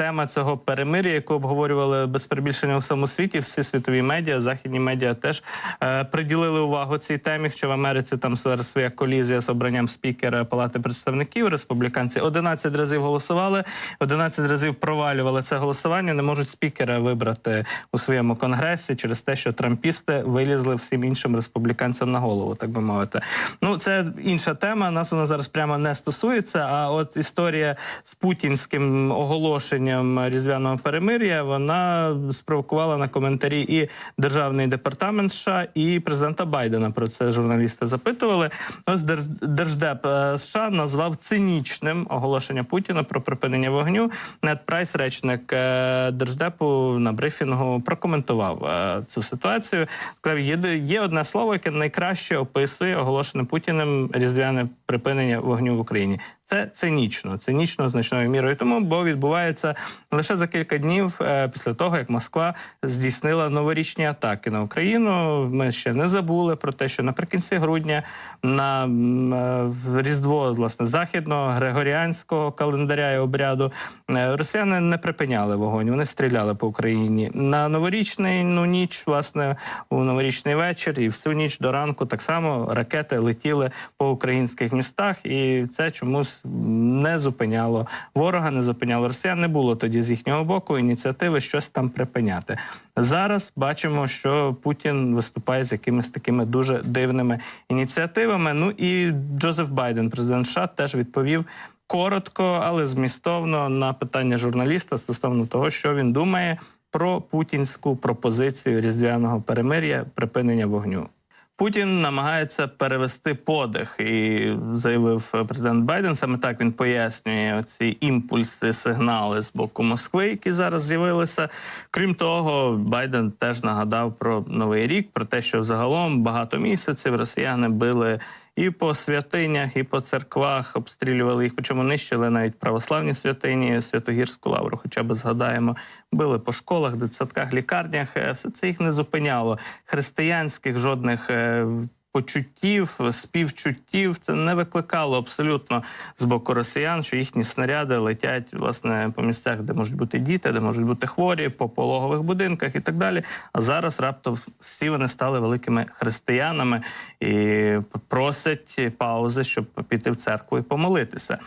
тема цього перемир'я, яку обговорювали без перебільшення у всьому світі. Всі світові медіа, західні медіа теж е, приділили увагу цій темі. Що в Америці там своя колізія з обранням спікера Палати представників. Республіканці 11 разів голосували, 11 разів провалювали це голосування. Не можуть спікера вибрати у своєму конгресі через те, що трампісти вилізли всім іншим республіканцям на голову, так би мовити. Ну це інша тема. Нас вона зараз прямо не стосується. А от історія з путінським оголошенням різдвяного перемир'я вона спровокувала на коментарі і державний департамент США, і президента Байдена. Про це журналісти запитували. Ось Держ- держдеп е, США назвав цинічним оголошення Путіна про припинення вогню. Нед Прайс, речник е, держдепу, на брифінгу прокоментував е, цю ситуацію. Є одне слово, яке найкраще описує оголошене Путіним різдвяне припинення вогню в Україні. Це цинічно, цинічно значною мірою. Тому бо відбувається лише за кілька днів е, після того, як Москва здійснила новорічні атаки на Україну. Ми ще не забули про те, що наприкінці грудня на е, Різдво власне західного григоріанського календаря і обряду е, росіяни не припиняли вогонь. Вони стріляли по Україні на новорічний ну ніч, власне, у новорічний вечір і всю ніч до ранку так само ракети летіли по українських містах, і це чомусь не зупиняло ворога, не зупиняло росіян. Не було тоді з їхнього боку ініціативи щось там припиняти. Зараз бачимо, що Путін виступає з якимись такими дуже дивними ініціативами. Ну і Джозеф Байден, президент США, теж відповів. Коротко, але змістовно на питання журналіста стосовно того, що він думає про путінську пропозицію різдвяного перемир'я припинення вогню. Путін намагається перевести подих, і заявив президент Байден. Саме так він пояснює ці імпульси, сигнали з боку Москви, які зараз з'явилися. Крім того, Байден теж нагадав про новий рік, про те, що загалом багато місяців росіяни били і по святинях, і по церквах обстрілювали їх. Причому нищили навіть православні святині, Святогірську лавру. Хоча б згадаємо, били по школах, дитсадках, лікарнях. Е, Все це їх не зупиняло. Християнських жодних. Почуттів, співчуттів це не викликало абсолютно з боку росіян, що їхні снаряди летять власне по місцях, де можуть бути діти, де можуть бути хворі, по пологових будинках і так далі. А зараз раптом всі вони стали великими християнами і просять паузи, щоб піти в церкву і помолитися.